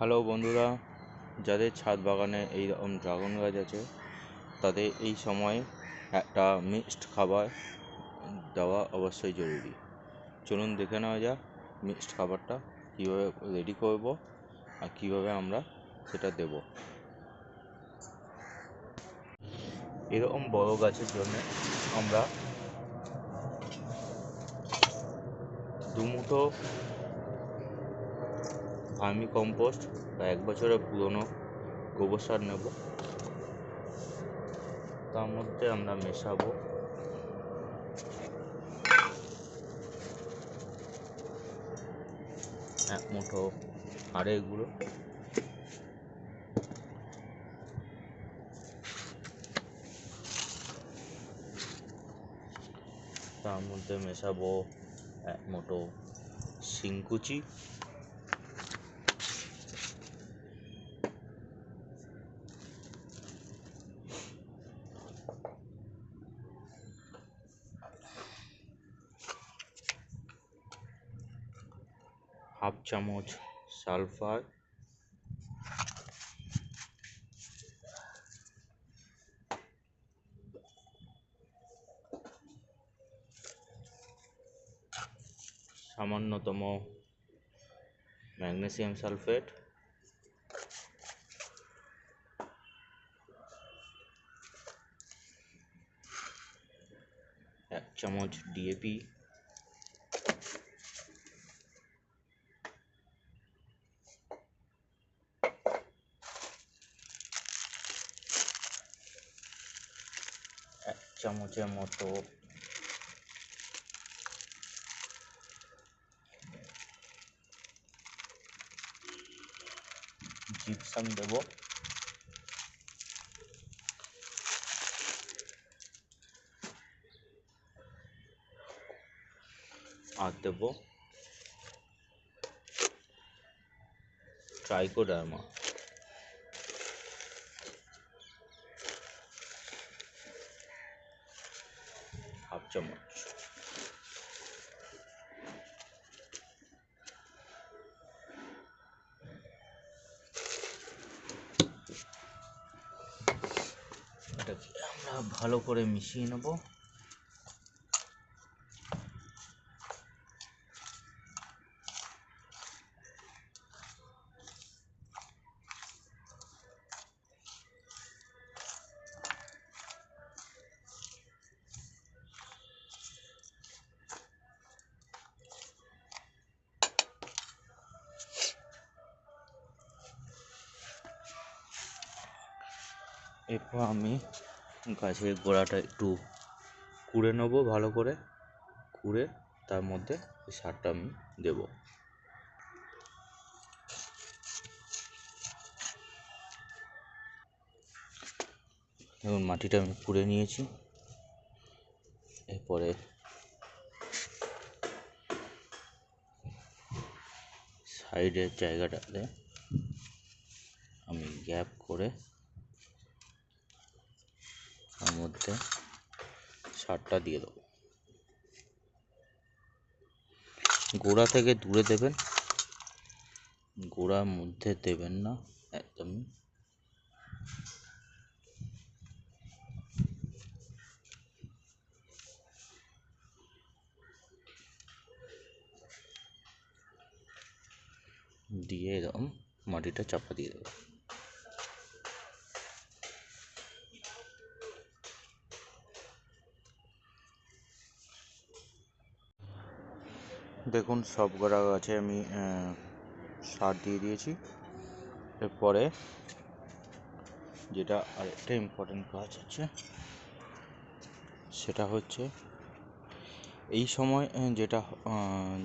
Hello বন্ধুরা। যাদের ছাদ বাগানে এই রকম ড্রাগন গাছ আছে, তাদের এই সময় একটা মিক্সড খাবার দেওয়া অবশ্যই জরুরি। চলুন দেখে নেওয়া যাক মিক্সড খাবারটা কীভাবে রেডি করব আর কীভাবে আমরা সেটা দেব। এরকম বড় গাছের জন্য আমরা দু মুঠো ভার্মি কম্পোস্ট বা এক বছরের পুরনো গোবর সার নেব। তার মধ্যে আমরা মেশাবো। এক মুঠো হাড়ের গুঁড়ো। তার মধ্যে মেশাবো এক মুঠো শিংকুচি। হাফ চামচ সালফার সামান্যতম ম্যাগনেসিয়াম সালফেট এক চামচ ডিএপি চামচের মতো। জিপসাম দেব। আর দেব। ট্রাইকোডার্মা চামচ এটাকে আমরা ভালো করে মিশিয়ে নেব? এরপর আমি গাছের গোড়াটা একটু কুড়ে নেব ভালো করে। কুড়ে তার মধ্যে সারটা আমি দেবো। দেখুন, মাটিটা আমি কুড়ে নিয়েছি। এরপরে সাইডের জায়গাটাতে আমি গ্যাপ করে মধ্যে সারটা দিয়ে দেবো। গোড়া থেকে দূরে দেবেন। গোড়ার মধ্যে দেবেন না একদমই দিয়ে এরকম মাটিটা চাপা দিয়ে দেবো। দেখুন, সব কটা গাছে আমি সার দিয়ে দিয়েছি। এরপরে যেটা আরেকটা ইম্পর্টেন্ট কাজ হচ্ছে সেটা হচ্ছে এই সময় যেটা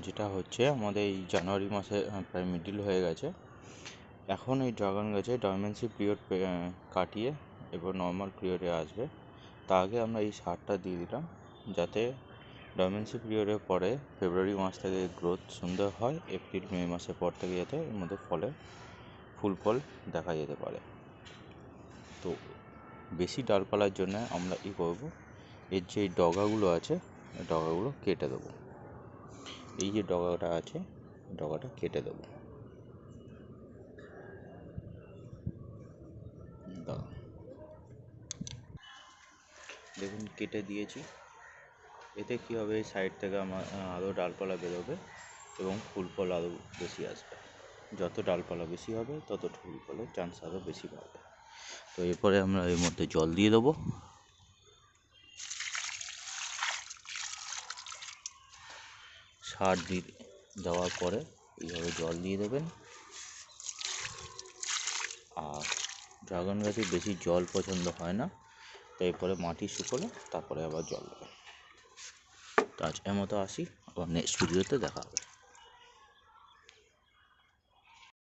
যেটা হচ্ছে আমাদের এই জানুয়ারি মাসে প্রায় মিডিল হয়ে গেছে। এখন এই ড্রাগন গাছে ডরমেন্সি পিরিয়ড কাটিয়ে এবার নর্মাল পিরিয়ডে আসবে। তা আগে আমরা এই সারটা দিয়ে দিলাম যাতে ডরমেন্সি পিরিয়ডের পরে ফেব্রুয়ারি মাস থেকে গ্রোথ সুন্দর হয়, এপ্রিল, মে মাসের পর থেকে যাতে এর মধ্যে ফলে ফুল ফল দেখা যেতে পারে। তো বেশি ডালপালার জন্য আমরা কী করব, এর যে ডগাগুলো আছে ডগাগুলো কেটে দেবো। এই যে ডগাটা আছে, ডগাটা কেটে দেবো। দেখুন, কেটে দিয়েছি। এতে কী হবে, এই সাইড থেকে আমার আরও ডালপালা বেরোবে এবং ফুল ফল আরও বেশি আসবে। যত ডালপালা বেশি হবে, তত ফুল ফলের চান্স আরও বেশি বাড়বে। তো এরপরে আমরা এর মধ্যে জল দিয়ে দেবো। সার দিয়ে দেওয়ার পরে এইভাবে জল দিয়ে দেবেন। আর ড্রাগন গাছে বেশি জল পছন্দ হয় না এরপরে মাটি শুকোলে তারপরে আবার জল দেবেন। তো আজকের মতো আসি আবার নেক্সট ভিডিওতে দেখা হবে।